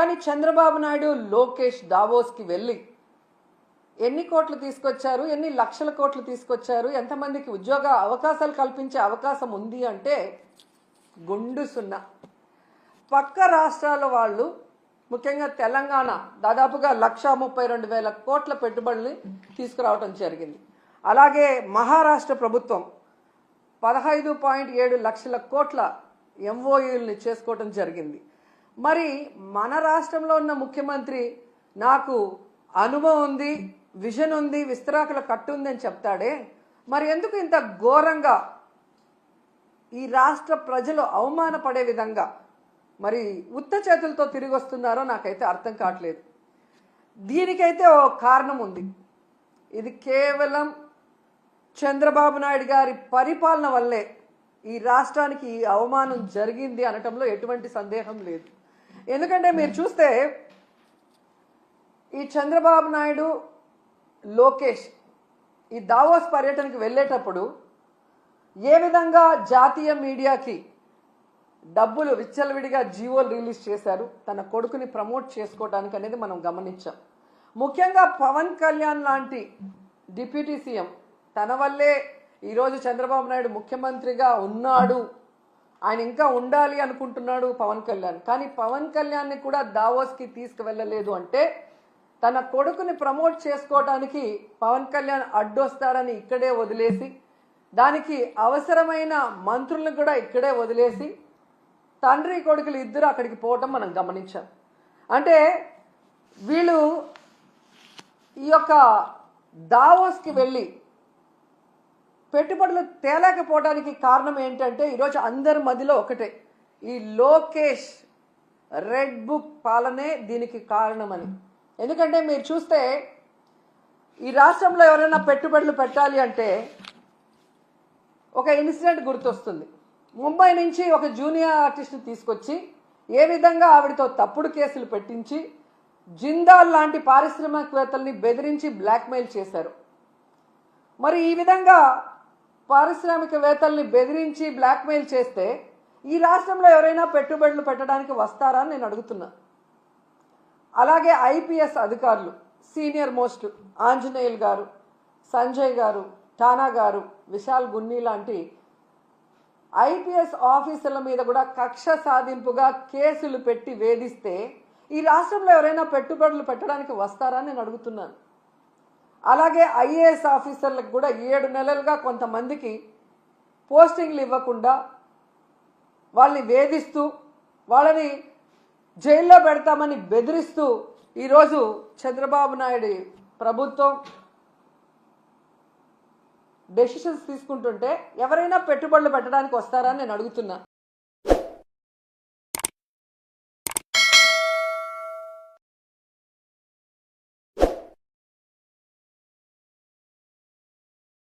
కానీ చంద్రబాబు నాయుడు లోకేష్ దావోస్కి వెళ్ళి ఎన్ని కోట్లు తీసుకొచ్చారు ఎన్ని లక్షల కోట్లు తీసుకొచ్చారు ఎంతమందికి ఉద్యోగ అవకాశాలు కల్పించే అవకాశం ఉంది అంటే గుండు సున్నా. పక్క రాష్ట్రాల వాళ్ళు ముఖ్యంగా తెలంగాణ దాదాపుగా లక్ష ముప్పై రెండు వేల కోట్ల పెట్టుబడులు తీసుకురావడం జరిగింది. అలాగే మహారాష్ట్ర ప్రభుత్వం పదహైదు పాయింట్ ఏడు లక్షల కోట్ల ఎంఓయూల్ని చేసుకోవటం జరిగింది. మరి మన రాష్ట్రంలో ఉన్న ముఖ్యమంత్రి నాకు అనుభవం ఉంది విజన్ ఉంది విస్తరాకుల కట్టు ఉంది అని చెప్తాడే. మరి ఎందుకు ఇంత ఘోరంగా ఈ రాష్ట్ర ప్రజలు అవమానపడే విధంగా మరి ఉత్త చేతులతో తిరిగి వస్తున్నారో నాకైతే అర్థం కావట్లేదు. దీనికైతే ఓ కారణం ఉంది. ఇది కేవలం చంద్రబాబు నాయుడు గారి పరిపాలన వల్లే ఈ రాష్ట్రానికి అవమానం జరిగింది అనటంలో ఎటువంటి సందేహం లేదు. ఎందుకంటే మీరు చూస్తే ఈ చంద్రబాబు నాయుడు లోకేష్ ఈ దావోస్ పర్యటనకు వెళ్ళేటప్పుడు ఏ విధంగా జాతీయ మీడియాకి డబ్బులు విచ్చలవిడిగా జీవోలు రిలీజ్ చేశారు తన కొడుకుని ప్రమోట్ చేసుకోవడానికి అనేది మనం గమనించాం. ముఖ్యంగా పవన్ కళ్యాణ్ లాంటి డిప్యూటీ సీఎం తన వల్లే ఈరోజు చంద్రబాబు నాయుడు ముఖ్యమంత్రిగా ఉన్నాడు. ఆయన ఇంకా ఉండాలి అనుకుంటున్నాడు పవన్ కళ్యాణ్. కానీ పవన్ కళ్యాణ్ని కూడా దావోస్కి తీసుకువెళ్ళలేదు అంటే తన కొడుకుని ప్రమోట్ చేసుకోవడానికి పవన్ కళ్యాణ్ అడ్డొస్తాడని ఇక్కడే వదిలేసి దానికి అవసరమైన మంత్రులను కూడా ఇక్కడే వదిలేసి తండ్రి కొడుకులు ఇద్దరు అక్కడికి పోవటం మనం గమనించాం. అంటే వీళ్ళు ఈ యొక్క దావోస్కి వెళ్ళి పెట్టుబడులు తేలేకపోవడానికి కారణం ఏంటంటే ఈరోజు అందరి మదిలో ఒకటే. ఈ లోకేష్ రెడ్ బుక్ పాలనే దీనికి కారణమని. ఎందుకంటే మీరు చూస్తే ఈ రాష్ట్రంలో ఎవరైనా పెట్టుబడులు పెట్టాలి అంటే ఒక ఇన్సిడెంట్ గుర్తొస్తుంది. ముంబై నుంచి ఒక జూనియర్ ఆర్టిస్ట్ని తీసుకొచ్చి ఏ విధంగా ఆవిడతో తప్పుడు కేసులు పెట్టించి జిందాల్ లాంటి పారిశ్రామికవేత్తల్ని బెదిరించి బ్లాక్మెయిల్ చేశారు. మరి ఈ విధంగా పారిశ్రామికవేత్తల్ని బెదిరించి బ్లాక్మెయిల్ చేస్తే ఈ రాష్ట్రంలో ఎవరైనా పెట్టుబడులు పెట్టడానికి వస్తారా అని నేను అడుగుతున్నా. అలాగే ఐపీఎస్ అధికారులు సీనియర్ మోస్ట్ ఆంజనేయులు గారు సంజయ్ గారు టానా గారు విశాల్ గున్ని లాంటి ఐపీఎస్ ఆఫీసర్ల మీద కూడా కక్ష సాధింపుగా కేసులు పెట్టి వేధిస్తే ఈ రాష్ట్రంలో ఎవరైనా పెట్టుబడులు పెట్టడానికి వస్తారా నేను అడుగుతున్నాను. అలాగే ఐఏఎస్ ఆఫీసర్లకు కూడా ఏడు నెలలుగా కొంతమందికి పోస్టింగ్లు ఇవ్వకుండా వాళ్ళని వేధిస్తూ వాళ్ళని జైల్లో పెడతామని బెదిరిస్తూ ఈరోజు చంద్రబాబు నాయుడు ప్రభుత్వం డెసిషన్స్ తీసుకుంటుంటే ఎవరైనా పెట్టుబడులు పెట్టడానికి వస్తారా నేను అడుగుతున్నా.